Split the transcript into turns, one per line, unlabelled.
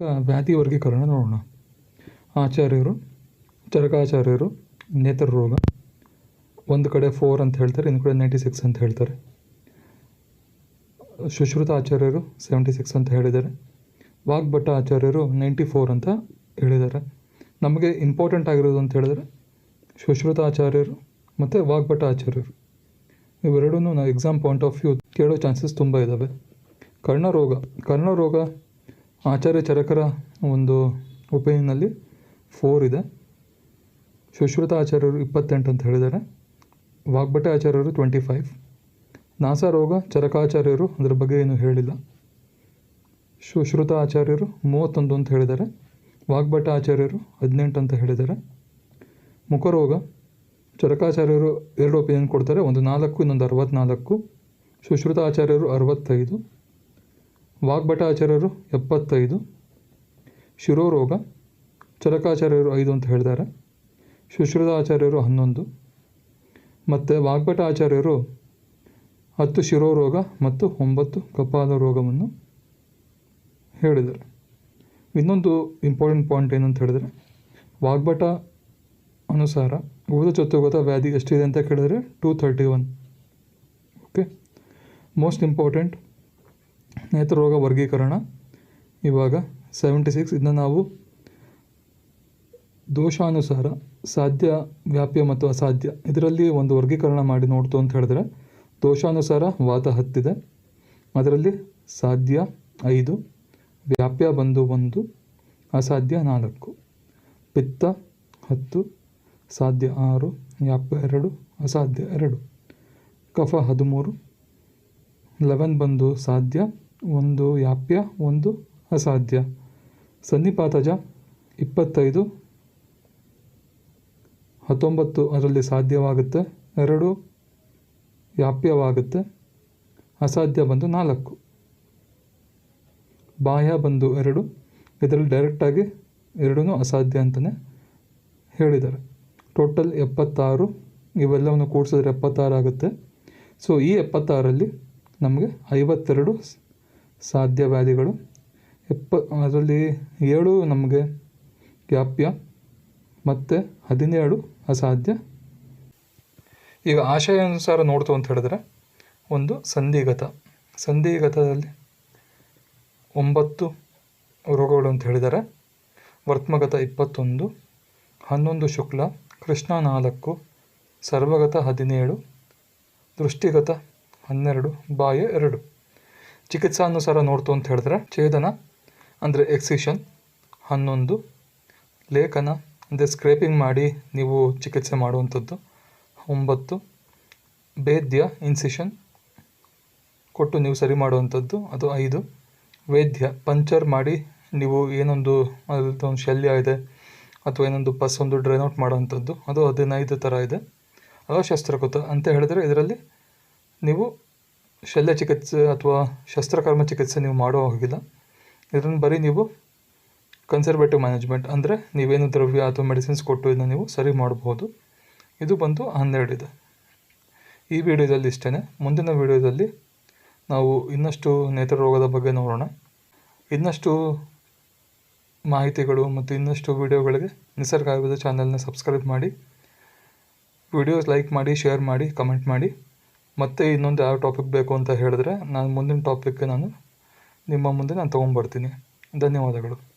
ವ್ಯಾಧಿ ವರ್ಗೀಕರಣ ನೋಡೋಣ. ಆಚಾರ್ಯರು, ಚರಕಾಚಾರ್ಯರು, ನೇತ್ರ ರೋಗ, ಒಂದು ಕಡೆ ಫೋರ್ ಅಂತ ಹೇಳ್ತಾರೆ ಇನ್ನು ಕಡೆ ನೈಂಟಿ ಸಿಕ್ಸ್ ಅಂತ ಹೇಳ್ತಾರೆ. ಸುಶ್ರುತ ಆಚಾರ್ಯರು ಸೆವೆಂಟಿ ಸಿಕ್ಸ್ ಅಂತ ಹೇಳಿದ್ದಾರೆ. ವಾಗ್ಭಟ್ಟ ಆಚಾರ್ಯರು ನೈಂಟಿ ಫೋರ್ ಅಂತ ಹೇಳಿದ್ದಾರೆ. ನಮಗೆ ಇಂಪಾರ್ಟೆಂಟ್ ಆಗಿರೋದು ಅಂತ ಹೇಳಿದ್ರೆ, ಸುಶ್ರುತ ಆಚಾರ್ಯರು ಮತ್ತು ವಾಗ್ಭಟ ಆಚಾರ್ಯರು. ಇವೆರಡೂ ನಾವು ಎಕ್ಸಾಮ್ ಪಾಯಿಂಟ್ ಆಫ್ ವ್ಯೂ ಕೇಳೋ ಚಾನ್ಸಸ್ ತುಂಬ ಇದ್ದಾವೆ ಕರ್ಣರೋಗ ಕರ್ಣರೋಗ ಆಚಾರ್ಯ ಚರಕರ ಒಂದು ಒಪಿನಿಯನ್ನಲ್ಲಿ ಫೋರ್ ಇದೆ. ಸುಶ್ರುತ ಆಚಾರ್ಯರು ಇಪ್ಪತ್ತೆಂಟು ಅಂತ ಹೇಳಿದ್ದಾರೆ. ವಾಗ್ಭಟ ಆಚಾರ್ಯರು ಟ್ವೆಂಟಿ ಫೈವ್ ನಾಸಾರೋಗ ಚರಕಾಚಾರ್ಯರು ಅದರ ಬಗ್ಗೆ ಏನು ಹೇಳಿಲ್ಲ. ಸುಶ್ರುತ ಆಚಾರ್ಯರು ಮೂವತ್ತೊಂದು ಅಂತ ಹೇಳಿದ್ದಾರೆ. ವಾಗ್ಭಟ ಆಚಾರ್ಯರು ಹದಿನೆಂಟು ಅಂತ ಹೇಳಿದ್ದಾರೆ. ಮುಖರೋಗ ಚರಕಾಚಾರ್ಯರು ಎರಡು ಒಪಿನಿಯನ್ ಕೊಡ್ತಾರೆ. ಒಂದು ನಾಲ್ಕು, ಇನ್ನೊಂದು ಅರವತ್ತ್ನಾಲ್ಕು ಸುಶ್ರುತ ಆಚಾರ್ಯರು ಅರವತ್ತೈದು. ವಾಗ್ಭಟ ಆಚಾರ್ಯರು ಎಪ್ಪತ್ತೈದು, ಶಿರೋರೋಗ ಚರಕಾಚಾರ್ಯರು ಐದು ಅಂತ ಹೇಳಿದ್ದಾರೆ ಶುಶ್ರುತಾಚಾರ್ಯರು ಹನ್ನೊಂದು, ಮತ್ತು ವಾಗ್ಭಟ ಆಚಾರ್ಯರು ಹತ್ತು ಶಿರೋರೋಗ ಮತ್ತು ಒಂಬತ್ತು ಕಪಾಲ ರೋಗವನ್ನು ಹೇಳಿದರು ಇನ್ನೊಂದು ಇಂಪಾರ್ಟೆಂಟ್ ಪಾಯಿಂಟ್ ಏನಂತ ಹೇಳಿದ್ರೆ ವಾಗ್ಭಟ ಅನುಸಾರ ಊತಚತುರ್ಗತ ವ್ಯಾಧಿ ಎಷ್ಟಿದೆ ಅಂತ ಕೇಳಿದರೆ two thirty one okay most important ನೇತ್ರರೋಗ ವರ್ಗೀಕರಣ. ಇವಾಗ ಸೆವೆಂಟಿ ಸಿಕ್ಸ್ ಇದನ್ನ ನಾವು ದೋಷಾನುಸಾರ ಸಾಧ್ಯ, ವ್ಯಾಪ್ಯ ಮತ್ತು ಅಸಾಧ್ಯ ಇದರಲ್ಲಿ ಒಂದು ವರ್ಗೀಕರಣ ಮಾಡಿ ನೋಡ್ತು ಅಂತ ಹೇಳಿದ್ರೆ ದೋಷಾನುಸಾರ ವಾತ ಹತ್ತಿದೆ. ಅದರಲ್ಲಿ ಸಾಧ್ಯ ಐದು, ವ್ಯಾಪ್ಯ ಬಂದು ಒಂದು, ಅಸಾಧ್ಯ ನಾಲ್ಕು, ಪಿತ್ತ ಹತ್ತು, ಸಾಧ್ಯ ಆರು, ವ್ಯಾಪ್ಯ ಎರಡು, ಅಸಾಧ್ಯ ಎರಡು, ಕಫ ಹದಿಮೂರು ಲೆವೆನ್ ಬಂದು ಸಾಧ್ಯ, ಒಂದು ಯಾಪ್ಯ, ಒಂದು ಅಸಾಧ್ಯ. ಸನ್ನಿಪಾತಜ ಇಪ್ಪತ್ತೈದು, ಹತ್ತೊಂಬತ್ತು ಅದರಲ್ಲಿ ಸಾಧ್ಯವಾಗುತ್ತೆ, ಎರಡು ವ್ಯಾಪ್ಯವಾಗುತ್ತೆ ಅಸಾಧ್ಯ ಬಂದು ನಾಲ್ಕು. ಬಾಹ್ಯ ಬಂದು ಎರಡು, ಇದರಲ್ಲಿ ಡೈರೆಕ್ಟಾಗಿ ಎರಡೂ ಅಸಾಧ್ಯ ಅಂತಲೇ ಹೇಳಿದ್ದಾರೆ. ಟೋಟಲ್ ಎಪ್ಪತ್ತಾರು, ಇವೆಲ್ಲವನ್ನು ಕೂಡಿಸಿದ್ರೆ ಎಪ್ಪತ್ತಾರು ಆಗುತ್ತೆ ಸೊ ಈ ಎಪ್ಪತ್ತಾರಲ್ಲಿ ನಮಗೆ ಐವತ್ತೆರಡು ಸಾಧ್ಯ ವ್ಯಾಧಿಗಳು ಎಪ್ಪ, ಅದರಲ್ಲಿ ಏಳು ನಮಗೆ ವ್ಯಾಪ್ಯ, ಮತ್ತು ಹದಿನೇಳು ಅಸಾಧ್ಯ. ಈಗ ಆಶಯಾನುಸಾರ ನೋಡ್ತು ಅಂತ ಹೇಳಿದ್ರೆ, ಒಂದು ಸಂಧಿಗತ. ಸಂಧಿಗತದಲ್ಲಿ ಒಂಬತ್ತು ರೋಗಗಳು ಅಂತ ಹೇಳಿದ್ದಾರೆ. ವರ್ತ್ಮಗತ ಇಪ್ಪತ್ತೊಂದು, ಹನ್ನೊಂದು ಶುಕ್ಲ, ಕೃಷ್ಣ ನಾಲ್ಕು, ಸರ್ವಗತ ಹದಿನೇಳು, ದೃಷ್ಟಿಗತ ಹನ್ನೆರಡು ಬಾಯ ಎರಡು. ಚಿಕಿತ್ಸಾನುಸಾರ ನೋಡ್ತು ಅಂತ ಹೇಳಿದ್ರೆ ಛೇದನ, ಅಂದರೆ ಎಕ್ಸಿಷನ್ ಹನ್ನೊಂದು, ಲೇಖನ, ಅಂದರೆ ಸ್ಕ್ರೇಪಿಂಗ್ ಮಾಡಿ ನೀವು ಚಿಕಿತ್ಸೆ ಮಾಡುವಂಥದ್ದು. ಒಂಬತ್ತು, ಭೇದ್ಯ ಇನ್ಸಿಷನ್ ಕೊಟ್ಟು ನೀವು ಸರಿ ಮಾಡುವಂಥದ್ದು. ಅದು ಐದು. ವೇದ್ಯ, ಪಂಚರ್ ಮಾಡಿ ನೀವು ಏನೊಂದು ಅದೊಂದು ಒಂದು ಶಲ್ಯ ಇದೆ, ಅಥವಾ ಏನೊಂದು ಪಸ್ ಒಂದು ಡ್ರೈನ್ ಔಟ್ ಮಾಡುವಂಥದ್ದು. ಅದು ಹದಿನೈದು ಥರ ಇದೆ. ಅಶಸ್ತ್ರಕೃತ ಶಸ್ತ್ರಕೃತ ಅಂತ ಹೇಳಿದ್ರೆ ಇದರಲ್ಲಿ ನೀವು ಶಲ್ಯ ಚಿಕಿತ್ಸೆ ಅಥವಾ ಶಸ್ತ್ರಕರ್ಮ ಚಿಕಿತ್ಸೆ ನೀವು ಮಾಡೋ ಹೋಗಿಲ್ಲ. ಇದನ್ನು ಬರೀ ನೀವು ಕನ್ಸರ್ವೇಟಿವ್ ಮ್ಯಾನೇಜ್ಮೆಂಟ್ ಅಂದರೆ ನೀವೇನು ದ್ರವ್ಯ ಅಥವಾ ಮೆಡಿಸಿನ್ಸ್ ಕೊಟ್ಟು ಇದನ್ನು ನೀವು ಸರಿ ಮಾಡಬಹುದು. ಇದು ಬಂದು ಹನ್ನೆರಡಿದೆ ಈ ವಿಡಿಯೋದಲ್ಲಿ ಇಷ್ಟೇ ಮುಂದಿನ ವಿಡಿಯೋದಲ್ಲಿ ನಾವು ಇನ್ನಷ್ಟು ನೇತ್ರರೋಗದ ಬಗ್ಗೆ ನೋಡೋಣ. ಇನ್ನಷ್ಟು ಮಾಹಿತಿಗಳು ಮತ್ತು ಇನ್ನಷ್ಟು ವಿಡಿಯೋಗಳಿಗೆ ನಿಸರ್ಗ ಆಯುರ್ವೇದ ಚಾನಲ್ನ ಸಬ್ಸ್ಕ್ರೈಬ್ ಮಾಡಿ. ವಿಡಿಯೋಸ್ ಲೈಕ್ ಮಾಡಿ ಶೇರ್ ಮಾಡಿ ಕಮೆಂಟ್ ಮಾಡಿ. ಮತ್ತೆ ಇನ್ನೊಂದು ಯಾವ ಟಾಪಿಕ್ ಬೇಕು ಅಂತ ಹೇಳಿದ್ರೆ ನಾನು ಮುಂದಿನ ಟಾಪಿಕ್ ನಾನು ನಿಮ್ಮ ಮುಂದೆ ನಾನು ತೊಗೊಂಬರ್ತೀನಿ ಧನ್ಯವಾದಗಳು.